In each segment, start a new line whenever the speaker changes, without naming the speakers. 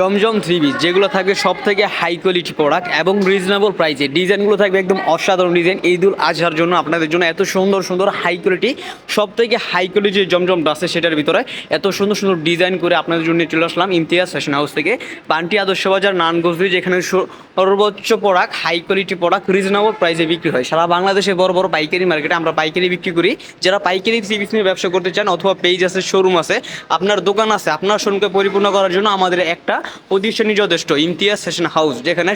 জমজম three piece যেগুলো থাকবে সব থেকে হাই কোয়ালিটি প্রোডাক্ট এবং রিজনেবল প্রাইসে ডিজাইনগুলো থাকবে একদম অসাধারণ ডিজাইন ঈদুল আজহার জন্য আপনাদের জন্য এত সুন্দর সুন্দর হাই কোয়ালিটি সব থেকে হাই কোয়ালিটি জমজম আছে সেটার ভিতরে এত সুন্দর সুন্দর ডিজাইন করে আপনাদের জন্য চলে আসলাম ইমতিয়াজ ফ্যাশন হাউস থেকে। পান্টি আদর্শ বাজার নানগঞ্জ যেখানে সর্বোচ্চ product high quality product reasonable প্রাইসে বিক্রি হয়। সারা বাংলাদেশে বড় বড় পাইকারি মার্কেটে আমরা পাইকারি বিক্রি করি। যারা পাইকারি থ্রি পিস নিয়ে ব্যবসা করতে চান অথবা পেজ আছে শোরুম আছে, আপনার দোকান আছে, আপনার শোরুমকে পরিপূর্ণ করার জন্য আমাদের একটা প্রতিষ্ঠানই যথেষ্ট ইমতিয়াজ সেশন হাউস যেখানে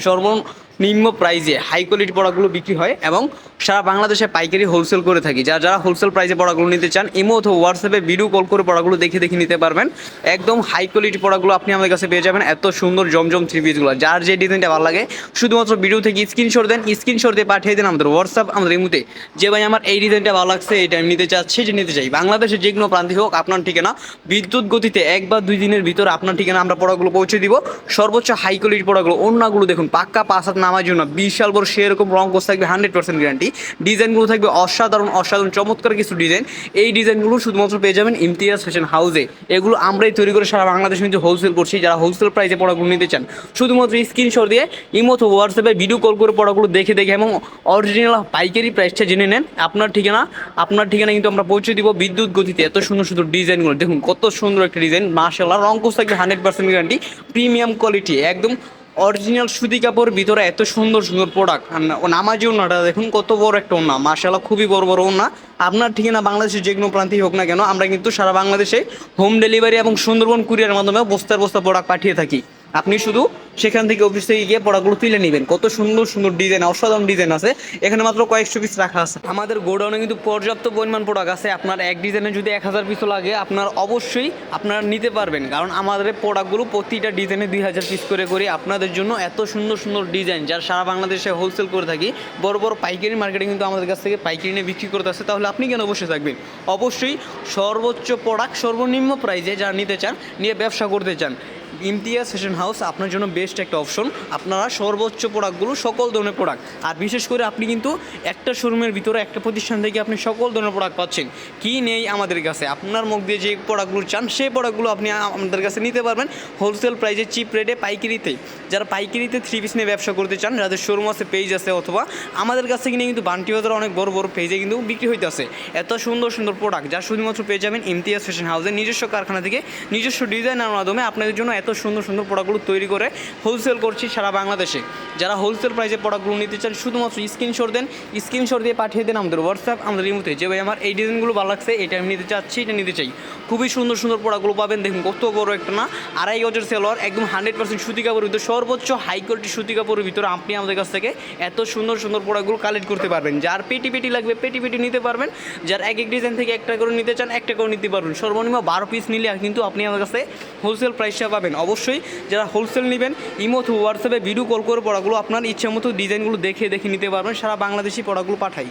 সর্বনিম্ন প্রাইজে হাই কোয়ালিটি প্রোডাক্টগুলো বিক্রি হয় এবং সারা বাংলাদেশে পাইকারি হোলসেল করে থাকি। যারা যারা হোলসেল প্রাইসে পড়াগুলো নিতে চান ইমো অথবা হোয়াটসঅ্যাপে ভিডিও কল করে পড়াগুলো দেখে দেখে নিতে পারবেন। একদম হাই কোয়ালিটি প্রোডাক্টগুলো আপনি আমাদের কাছে পেয়ে যাবেন। এত সুন্দর জমজম থ্রি পিসগুলো যার যে ডিজাইনটা ভালো লাগে, শুধুমাত্র ভিডিও থেকে স্ক্রিনশট দেন স্ক্রিনশট দিয়ে পাঠিয়ে দেন আমাদের হোয়াটসঅ্যাপ আমাদের ইমুতে যে ভাই, আমার এই ডিজাইনটা ভালো লাগছে, এটা আমি নিতে চাচ্ছি যে নিতে চাই। বাংলাদেশের যে কোনো প্রান্তে হোক, আপনার ঠিকানা, বিদ্যুৎ গতিতে এক বা দুই দিনের ভিতরে আপনার ঠিকানা আমরা পড়াগুলো পৌঁছে দিব। সর্বোচ্চ হাই কোয়ালিটি প্রোডাক্টগুলো অন্যগুলো দেখুন, পাক্কা পাঁচ হাত নামার জন্য বিশাল বড় সেরকম রং কোর্স থাকবে হান্ড্রেড পার্সেন্ট গ্যারান্টি। ডিজাইনগুলো থাকবে অসাধারণ অসাধারণ, চমৎকার কিছু ডিজাইন। এই ডিজাইনগুলো শুধুমাত্র পেয়ে যাবেন ইমতিয়াজ ফ্যাশন হাউসে এগুলো আমরাই তৈরি করে সারা বাংলাদেশে কিন্তু হোলসেল করছি। যারা হোলসেল প্রাইসে পড়াগুলো নিতে চান, শুধুমাত্র স্ক্রিনশট দিয়ে ইমো অথবা হোয়াটসঅ্যাপে ভিডিও কল করে পড়াগুলো দেখে দেখে এবং অরিজিনাল পাইকারি প্রাইসটা জেনে নেন। আপনার ঠিকানা আপনার ঠিকানা কিন্তু আমরা পৌঁছে দিব বিদ্যুৎ গতিতে। এত সুন্দর সুন্দর ডিজাইনগুলো, দেখুন কত সুন্দর একটা ডিজাইন মার্শাল্লাহ রং কোর্স থাকবে hundred percent guarantee premium quality একদম অরিজিনাল সুতি কাপড় ভিতরে এত সুন্দর সুন্দর প্রোডাক্ট নামাজি ওনাটা দেখুন কত বড় একটা ওনা মার্শাল্লাহ খুবই বড় বড় ওনা আপনার ঠিকানা বাংলাদেশের যে কোনো প্রান্তেই হোক না কেন, আমরা কিন্তু সারা বাংলাদেশে হোম ডেলিভারি এবং সুন্দরবন কুরিয়ার মাধ্যমে বস্তার বস্তা প্রোডাক্ট পাঠিয়ে থাকি। আপনি শুধু সেখান থেকে অফিস থেকে গিয়ে প্রোডাক্টগুলো তুলে নেবেন। কত সুন্দর সুন্দর ডিজাইন অসাধারণ ডিজাইন আছে। এখানে মাত্র কয়েকশো পিস রাখা আছে। আমাদের গোডাউনে কিন্তু পর্যাপ্ত পরিমাণ প্রোডাক্ট আছে। আপনার এক ডিজাইনে যদি এক হাজার পিসও লাগে, আপনার অবশ্যই আপনারা নিতে পারবেন। কারণ আমাদের প্রোডাক্টগুলো প্রতিটা ডিজাইনে দুই হাজার পিস করে করে আপনাদের জন্য এত সুন্দর সুন্দর ডিজাইন যার সারা বাংলাদেশে হোলসেল করে থাকি। বড় বড় পাইকারি মার্কেটে কিন্তু আমাদের কাছ থেকে পাইকারি নিয়ে বিক্রি করতে আসে। তাহলে আপনি কেন বসে থাকবেন? অবশ্যই সর্বোচ্চ প্রোডাক্ট সর্বনিম্ন প্রাইসে যারা নিতে চান, নিয়ে ব্যবসা করতে চান। ইমতিয়াজ ফ্যাশন হাউস আপনার জন্য বেস্ট একটা অপশন আপনারা সর্বোচ্চ প্রোডাক্টগুলো সকল ধরনের প্রোডাক্ট আর বিশেষ করে আপনি কিন্তু একটা শোরুমের ভিতরে, একটা প্রতিষ্ঠান থেকে আপনি সকল ধরনের প্রোডাক্ট পাচ্ছেন। কি নেই আমাদের কাছে? আপনার মুখ দিয়ে যে প্রোডাক্টগুলো চান, সেই প্রোডাক্টগুলো আপনি আমাদের কাছে নিতে পারবেন। হোলসেল প্রাইসে চিপ রেটে পাইকারিতে। যারা পাইকারিতে থ্রি পিস নিয়ে ব্যবসা করতে চান, যাদের শোরুম আছে পেজ আছে অথবা আমাদের কাছ থেকে নিয়ে কিন্তু বান্টি বাজার অনেক বড় বড় পেজে কিন্তু বিক্রি হইতে আছে এত সুন্দর সুন্দর প্রোডাক্ট যা শুধুমাত্র পেয়ে যাবেন ইমতিয়াজ ফ্যাশন হাউসের নিজস্ব কারখানা থেকে নিজস্ব ডিজাইনের মাধ্যমে আপনাদের জন্য এত সুন্দর সুন্দর প্রোডাক্টগুলো তৈরি করে হোলসেল করছি সারা বাংলাদেশে। যারা হোলসেল প্রাইসে প্রোডাক্টগুলো নিতে চান, শুধুমাত্র স্ক্রিনশট দেন স্ক্রিনশট দিয়ে পাঠিয়ে দেন আমাদের হোয়াটসঅ্যাপ আমাদের ইমুতে। যে ভাই, আমার এই ডিজাইনগুলো ভালো লাগছে, এটা আমি নিতে চাচ্ছি, এটা নিতে চাই। খুবই সুন্দর সুন্দর প্রোডাক্টগুলো পাবেন, দেখুন কত বড় একটা না। আড়াই গজের সেলোয়ার একদম হান্ড্রেড পার্সেন্ট সুতি কাপড়ের ভিতরে, সর্বোচ্চ হাই কোয়ালিটি সুতি কাপড়ের ভিতরে আপনি আমাদের কাছ থেকে এত সুন্দর সুন্দর প্রোডাক্টগুলো কালেক্ট করতে পারবেন। যার পেটি পেটি লাগবে, পেটি পেটি নিতে পারবেন। যার এক এক ডিজাইন থেকে একটা করে নিতে চান, একটা করে নিতে পারবেন। সর্বনিম্ন বারো পিস নিলে কিন্তু আপনি আমার কাছে হোলসেল প্রাইসটা পাবেন। অবশ্যই যারা হোলসেল নেবেন, ইমো হোয়াটসঅ্যাপে ভিডিও কল করে পড়াগুলো আপনার ইচ্ছে মতো ডিজাইনগুলো দেখে দেখে নিতে পারবেন, সারা বাংলাদেশি পড়াগুলো পাঠাই।